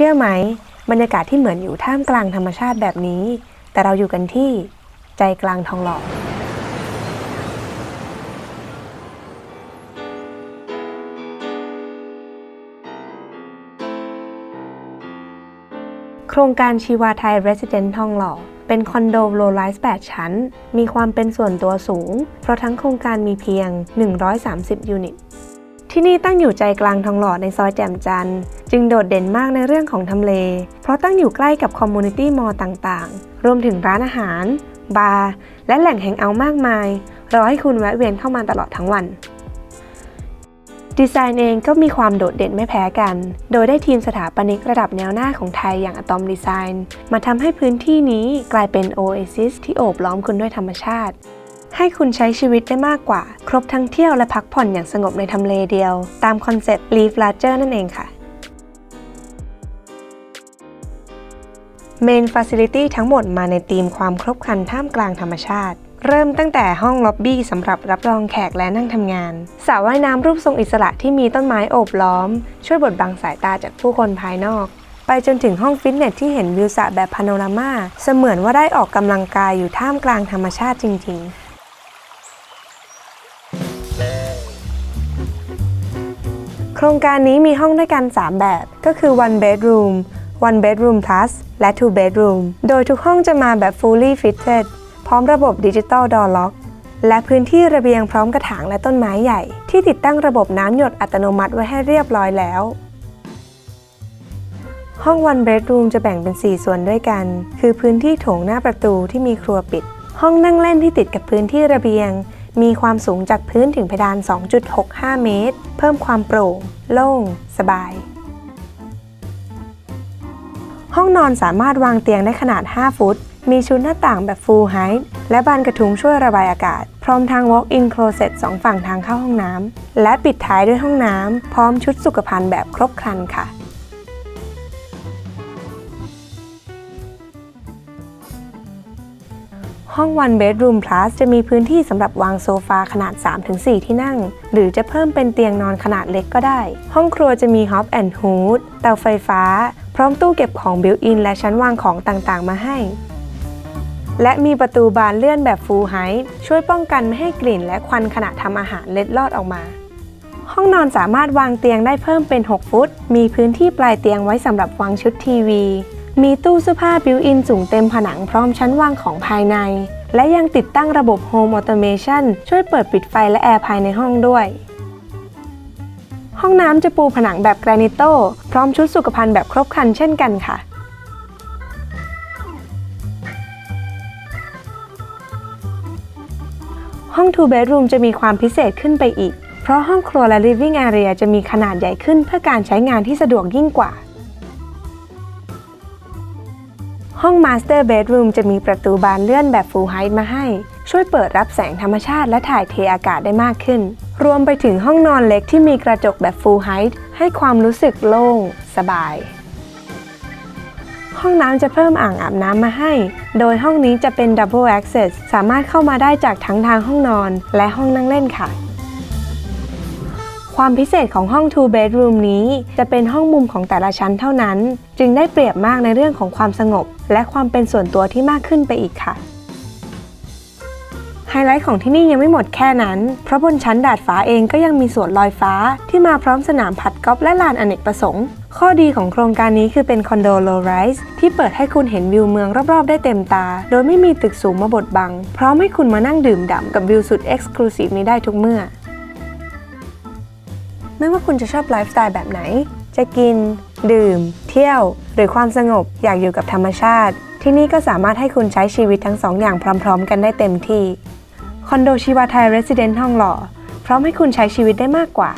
ชื่อไหม บรรยากาศที่เหมือนอยู่ท่ามกลางธรรมชาติแบบนี้ แต่เราอยู่กันที่ใจกลางทองหล่อโครงการชีวาไทย Resident ทองหล่อเป็นคอนโดโลไลส์8ชั้น มีความเป็นส่วนตัวสูง เพราะทั้งโครงการมีเพียง 130 ยูนิต ที่นี่ตั้งอยู่ใจกลางทองหล่อในซอยแจ่มจันทร์จึงโดดเด่นมากในเรื่องของทำเล เพราะตั้งอยู่ใกล้กับคอมมูนิตี้มอลล์ต่างๆ รวมถึงร้านอาหาร บาร์ และแหล่งแห่งเอาท์มากมาย รอให้คุณแวะเวียนเข้ามาตลอดทั้งวัน ดีไซน์เองก็มีความโดดเด่นไม่แพ้กัน โดยได้ทีมสถาปนิกระดับแนวหน้าของไทยอย่างอะตอมดีไซน์ มาทำให้พื้นที่นี้กลายเป็นโอเอซิสที่โอบล้อมคุณด้วยธรรมชาติ ให้คุณใช้ชีวิตได้มากกว่า ครบทั้งเที่ยวและพักผ่อนอย่างสงบในทำเลเดียว ตามคอนเซ็ปต์ Live Larger นั่นเองค่ะ Main Facility ทั้งหมดมาในธีมความครบครันท่ามกลางธรรมชาติ เริ่มตั้งแต่ห้องล็อบบี้สำหรับรับรองแขกและนั่งทำงานสระว่ายน้ำรูปทรงอิสระที่มีต้นไม้โอบล้อม ช่วยบดบังสายตาจากผู้คนภายนอกไปจนถึงห้องฟิตเนสที่เห็นวิวสระแบบพาโนรามา เสมือนว่าได้ออกกำลังกายอยู่ท่ามกลางธรรมชาติจริง ๆ โครงการนี้มีห้องด้วยกัน 3 แบบ ก็คือ one bedroom one bedroom plus และ two bedroom โดยทุกห้องจะมาแบบ fully fitted พร้อมระบบดิจิตอล door lock และพื้นที่ระเบียงพร้อมกระถางและต้นไม้ใหญ่ ที่ติดตั้งระบบน้ำหยดอัตโนมัติไว้ให้เรียบร้อยแล้ว ห้อง one bedroom จะแบ่งเป็น 4 ส่วนด้วยกัน คือพื้นที่โถงหน้าประตูที่มีครัวปิด ห้องนั่งเล่นที่ติดกับพื้นที่ระเบียง มีความสูงจากพื้นถึงเพดาน 2.65 เมตร เพิ่มความโปร่ง โล่ง สบาย ห้องนอนสามารถวางเตียงได้ขนาด 5 ฟุต มีชุดหน้าต่างแบบ full height และบานกระทุงช่วยระบายอากาศ พร้อมทาง walk-in closet สองฝั่งทางเข้าห้องน้ำ และปิดท้ายด้วยห้องน้ำ พร้อมชุดสุขภัณฑ์แบบครบครันค่ะ ห้อง One Bedroom Plus จะมีพื้นที่สำหรับวางโซฟาขนาด 3-4 ที่นั่ง หรือจะเพิ่มเป็นเตียงนอนขนาดเล็กก็ได้ ห้องครัวจะมี Hob and Hood เตาไฟฟ้า พร้อมตู้เก็บของ built-in และชั้นวางของต่างๆ มาให้ และมีประตูบานเลื่อนแบบ Full Height ช่วยป้องกันไม่ให้กลิ่นและควันขณะทำอาหารเล็ดลอดออกมาห้องนอนสามารถวางเตียงได้เพิ่มเป็น 6 ฟุต มีพื้นที่ปลายเตียงไว้สำหรับวางชุดทีวี มีตู้เสื้อผ้าบิวอินสูงเต็มผนังพร้อมชั้นวางของภายใน และยังติดตั้งระบบ Home Automation ช่วยเปิดปิดไฟและแอร์ภายในห้องด้วย ห้องน้ำจะปูผนังแบบแกรนิโตพร้อมชุดสุขภัณฑ์แบบครบครันเช่นกันค่ะห้อง two bedroom จะมีความพิเศษขึ้นไปอีก เพราะห้องครัวและ living area จะมีขนาดใหญ่ขึ้นเพื่อการใช้งานที่สะดวกยิ่งกว่า ห้อง master bedroom จะมีประตูบานเลื่อนแบบ full height มาให้ ช่วยเปิดรับแสงธรรมชาติและถ่ายเทอากาศได้มากขึ้น รวมไปถึงห้องนอนเล็กที่มีกระจกแบบ full height ให้ความรู้สึกโล่ง สบาย ห้องน้ำจะเพิ่มอ่างอาบน้ำมาให้ โดยห้องนี้จะเป็น double access สามารถเข้ามาได้จากทั้งทางห้องนอนและห้องนั่งเล่นค่ะ ความพิเศษของห้อง two bedroom นี้ จะเป็นห้องมุมของแต่ละชั้นเท่านั้น จึงได้เปรียบมากในเรื่องของความสงบ และความเป็นส่วนตัวที่มากขึ้นไปอีกค่ะไฮไลท์ของที่นี่ยังไม่หมดแค่นั้น เพราะบนชั้นดาดฟ้าเองก็ยังมีสวนลอยฟ้าที่มาพร้อมสนามพัดกอล์ฟและลานอเนกประสงค์ ข้อดีของโครงการนี้คือเป็นคอนโด low rise ที่เปิดให้คุณเห็นวิวเมืองรอบๆ ได้เต็มตา โดยไม่มีตึกสูงมาบดบัง พร้อมให้คุณมานั่งดื่มด่ำกับวิวสุด exclusive นี้ได้ทุกเมื่อ ไม่ว่าคุณจะชอบไลฟ์สไตล์แบบไหน จะกิน ดื่ม เที่ยว หรือความสงบอยากอยู่กับธรรมชาติ ที่นี่ก็สามารถให้คุณใช้ชีวิตทั้งสองอย่างพร้อม ๆ กันได้เต็มที่คอนโดชิวาไทยเรสซิเดนต์ห้องหล่อพร้อมให้คุณใช้ชีวิตได้มากกว่า